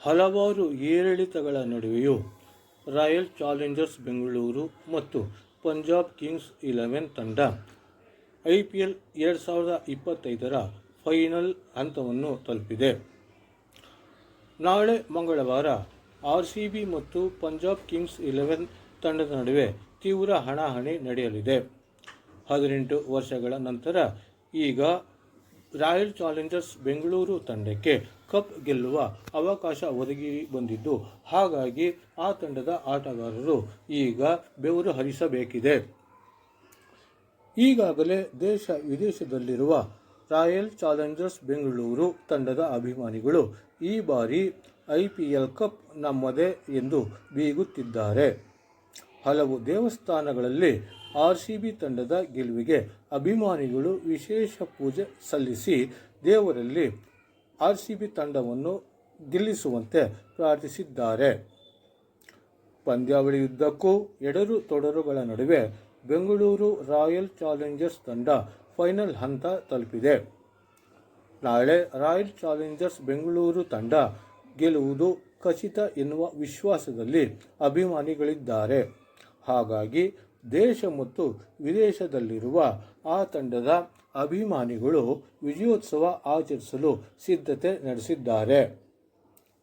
ಹಲವಾರು ಏರಿಳಿತಗಳ ನಡುವೆಯೂ royal Challengers Bengaluru ಮತ್ತು ಪಂಜಾಬ್ ಕಿಂಗ್ಸ್ ಇಲೆವೆನ್ ತಂಡ ಐ ಪಿ ಎಲ್ ಎರಡು ಸಾವಿರದ ಇಪ್ಪತ್ತೈದರ ಫೈನಲ್ ಹಂತವನ್ನು ತಲುಪಿದೆ. ನಾಳೆ ಮಂಗಳವಾರ ಆರ್ ಸಿ ಬಿ ಮತ್ತು ಪಂಜಾಬ್ ಕಿಂಗ್ಸ್ ಇಲೆವೆನ್ ತಂಡದ ನಡುವೆ ತೀವ್ರ ಹಣಾಹಣಿ ನಡೆಯಲಿದೆ. ಹದಿನೆಂಟು ವರ್ಷಗಳ ನಂತರ ಈಗ ರಾಯಲ್ ಚಾಲೆಂಜರ್ಸ್ ಬೆಂಗಳೂರು ತಂಡಕ್ಕೆ ಕಪ್ ಗೆಲ್ಲುವ ಅವಕಾಶ ಒದಗಿ ಬಂದಿದ್ದು, ಹಾಗಾಗಿ ಆ ತಂಡದ ಆಟಗಾರರು ಈಗ ಬೆವರು ಹರಿಸಬೇಕಿದೆ. ಈಗಾಗಲೇ ದೇಶ ವಿದೇಶದಲ್ಲಿರುವ ರಾಯಲ್ ಚಾಲೆಂಜರ್ಸ್ ಬೆಂಗಳೂರು ತಂಡದ ಅಭಿಮಾನಿಗಳು ಈ ಬಾರಿ ಐ ಪಿ ಎಲ್ ಕಪ್ ನಮ್ಮದೇ ಎಂದು ಬೀಗುತ್ತಿದ್ದಾರೆ. ಹಲವು ದೇವಸ್ಥಾನಗಳಲ್ಲಿ ಆರ್ ಸಿ ಬಿ ತಂಡದ ಗೆಲುವಿಗೆ ಅಭಿಮಾನಿಗಳು ವಿಶೇಷ ಪೂಜೆ ಸಲ್ಲಿಸಿ ದೇವರಲ್ಲಿ ಆರ್ ಸಿ ಬಿ ತಂಡವನ್ನು ಗೆಲ್ಲಿಸುವಂತೆ ಪ್ರಾರ್ಥಿಸಿದ್ದಾರೆ. ಪಂದ್ಯಾವಳಿಯುದ್ದಕ್ಕೂ ಎಡರು ತೊಡರುಗಳ ನಡುವೆ ಬೆಂಗಳೂರು ರಾಯಲ್ ಚಾಲೆಂಜರ್ಸ್ ತಂಡ ಫೈನಲ್ ಹಂತ ತಲುಪಿದೆ. ನಾಳೆ ರಾಯಲ್ ಚಾಲೆಂಜರ್ಸ್ ಬೆಂಗಳೂರು ತಂಡ ಗೆಲುವುದು ಖಚಿತ ಎನ್ನುವ ವಿಶ್ವಾಸದಲ್ಲಿ ಅಭಿಮಾನಿಗಳಿದ್ದಾರೆ. ಹಾಗಾಗಿ ದೇಶ ಮತ್ತು ವಿದೇಶದಲ್ಲಿರುವ ಆ ತಂಡದ ಅಭಿಮಾನಿಗಳು ವಿಜಯೋತ್ಸವ ಆಚರಿಸಲು ಸಿದ್ಧತೆ ನಡೆಸಿದ್ದಾರೆ.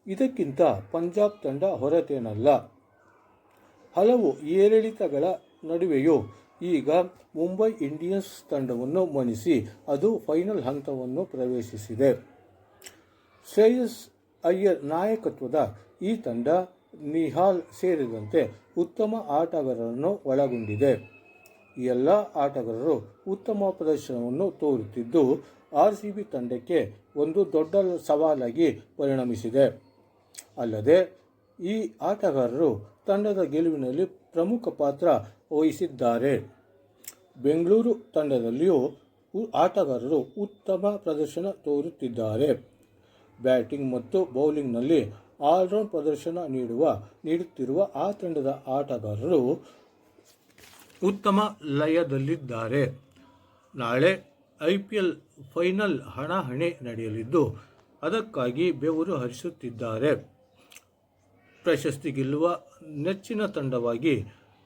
ಇದಕ್ಕಿಂತ ಪಂಜಾಬ್ ತಂಡ ಹೊರತೇನಲ್ಲ. ಹಲವು ಏರಿಳಿತಗಳ ನಡುವೆಯೂ ಈಗ ಮುಂಬೈ ಇಂಡಿಯನ್ಸ್ ತಂಡವನ್ನು ಮಣಿಸಿ ಅದು ಫೈನಲ್ ಹಂತವನ್ನು ಪ್ರವೇಶಿಸಿದೆ. ಶ್ರೇಯಸ್ ಅಯ್ಯರ್ ನಾಯಕತ್ವದ ಈ ತಂಡ ನಿಹಾಲ್ ಸೇರಿದಂತೆ ಉತ್ತಮ ಆಟಗಾರರನ್ನು ಒಳಗೊಂಡಿದೆ. ಎಲ್ಲ ಆಟಗಾರರು ಉತ್ತಮ ಪ್ರದರ್ಶನವನ್ನು ತೋರುತ್ತಿದ್ದು ಆರ್ ಸಿ ಬಿ ತಂಡಕ್ಕೆ ಒಂದು ದೊಡ್ಡ ಸವಾಲಾಗಿ ಪರಿಣಮಿಸಿದೆ. ಅಲ್ಲದೆ, ಈ ಆಟಗಾರರು ತಂಡದ ಗೆಲುವಿನಲ್ಲಿ ಪ್ರಮುಖ ಪಾತ್ರ ವಹಿಸಿದ್ದಾರೆ. ಬೆಂಗಳೂರು ತಂಡದಲ್ಲಿಯೂ ಆಟಗಾರರು ಉತ್ತಮ ಪ್ರದರ್ಶನ ತೋರುತ್ತಿದ್ದಾರೆ. ಬ್ಯಾಟಿಂಗ್ ಮತ್ತು ಬೌಲಿಂಗ್ನಲ್ಲಿ ಆಲ್ರೌಂಡ್ ಪ್ರದರ್ಶನ ನೀಡುವ, ನೀಡುತ್ತಿರುವ ಆ ತಂಡದ ಆಟಗಾರರು ಉತ್ತಮ ಲಯದಲ್ಲಿದ್ದಾರೆ. ನಾಳೆ ಐ ಪಿ ಎಲ್ ಫೈನಲ್ ಹಣಾಹಣಿ ನಡೆಯಲಿದ್ದು, ಅದಕ್ಕಾಗಿ ಬೆವರು ಹರಿಸುತ್ತಿದ್ದಾರೆ. ಪ್ರಶಸ್ತಿ ಗೆಲ್ಲುವ ನೆಚ್ಚಿನ ತಂಡವಾಗಿ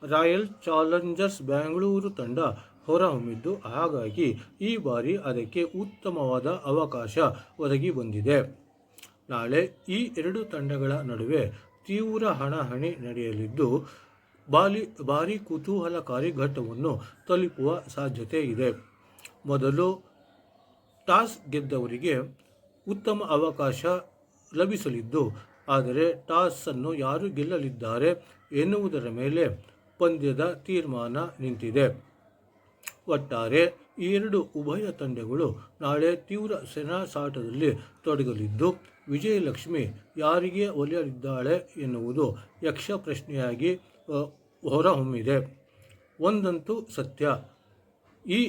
ರಾಯಲ್ ಚಾಲೆಂಜರ್ಸ್ ಬೆಂಗಳೂರು ತಂಡ ಹೊರಹೊಮ್ಮಿದ್ದು, ಹಾಗಾಗಿ ಈ ಬಾರಿ ಅದಕ್ಕೆ ಉತ್ತಮವಾದ ಅವಕಾಶ ಒದಗಿ ಬಂದಿದೆ. ನಾಳೆ ಈ ಎರಡು ತಂಡಗಳ ನಡುವೆ ತೀವ್ರ ಹಣಾಹಣಿ ನಡೆಯಲಿದ್ದು, ಬಾಲಿ, ಭಾರಿ ಕುತೂಹಲಕಾರಿ ಘಟ್ಟವನ್ನು ತಲುಪುವ ಸಾಧ್ಯತೆ ಇದೆ. ಮೊದಲು ಟಾಸ್ ಗೆದ್ದವರಿಗೆ ಉತ್ತಮ ಅವಕಾಶ ಲಭಿಸಲಿದ್ದು, ಆದರೆ ಟಾಸನ್ನು ಯಾರು ಗೆಲ್ಲಲಿದ್ದಾರೆ ಎನ್ನುವುದರ ಮೇಲೆ ಪಂದ್ಯದ ತೀರ್ಮಾನ ನಿಂತಿದೆ. ಒಟ್ಟಾರೆ ಈ ಎರಡು ಉಭಯ ತಂಡಗಳು ನಾಳೆ ತೀವ್ರ ಸೆಣಸಾಟದಲ್ಲಿ ತೊಡಗಲಿದ್ದು, ವಿಜಯಲಕ್ಷ್ಮಿ ಯಾರಿಗೆ ಒಲಿಯಲಿದ್ದಾಳೆ ಎನ್ನುವುದು ಯಕ್ಷ ಪ್ರಶ್ನೆಯಾಗಿ ಹೊರಹೊಮ್ಮಿದೆ. ಒಂದಂತೂ ಸತ್ಯ. ಈ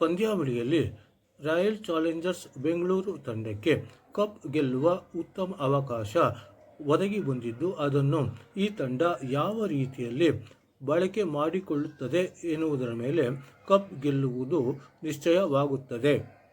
ಪಂದ್ಯಾವಳಿಯಲ್ಲಿ ರಾಯಲ್ ಚಾಲೆಂಜರ್ಸ್ ಬೆಂಗಳೂರು ತಂಡಕ್ಕೆ ಕಪ್ ಗೆಲ್ಲುವ ಉತ್ತಮ ಅವಕಾಶ ಒದಗಿ ಬಂದಿದ್ದು, ಅದನ್ನು ಈ ತಂಡ ಯಾವ ರೀತಿಯಲ್ಲಿ ಬಳಕೆ ಮಾಡಿಕೊಳ್ಳುತ್ತದೆ ಎನ್ನುವುದರ ಮೇಲೆ ಕಪ್ ಗೆಲ್ಲುವುದು ನಿಶ್ಚಯವಾಗುತ್ತದೆ.